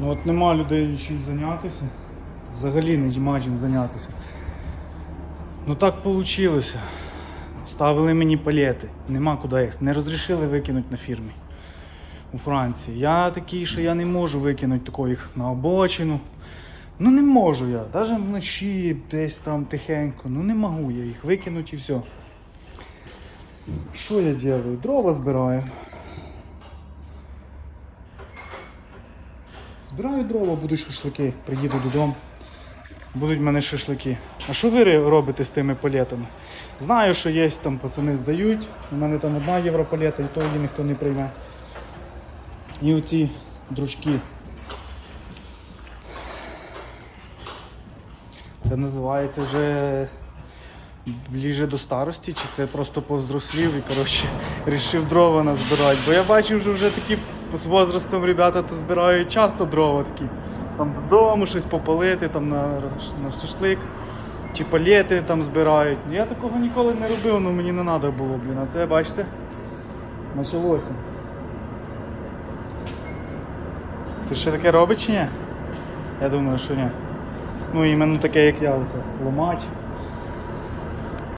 Ну от нема людей чим зайнятися. Взагалі нема чим зайнятися. Ну так вийшло. Ставили мені палети. Нема куди їх. Не розрішили викинути на фірмі у Франції. Я такий, що я не можу викинути такого на обочину. Ну не можу я. Навіть вночі десь там тихенько. Ну не можу я їх викинути і все. Що я делаю? Дрова збираю. Збираю дрова, будуть шашлики. Приїду додому. Будуть в мене шашлики. А що ви робите з тими палетами? Знаю, що є там пацани здають. У мене там одна європалета, і то її ніхто не прийме. І оці дружки. Це називається вже ближе до старості, чи це просто повзрослів і коротше рішив дрова назбирати. Бо я бачив, що вже такі з возрастом ребята то збирають часто дрова такі. Там додому щось попалити, там на, на шашлик, чи палети там збирають. Я такого ніколи не робив, ну мені не треба було, блін. А це бачите? Почалося. Хтось ще таке робить чи ні? Я думаю, що ні. Ну іменно таке, як я, оце. Ломать.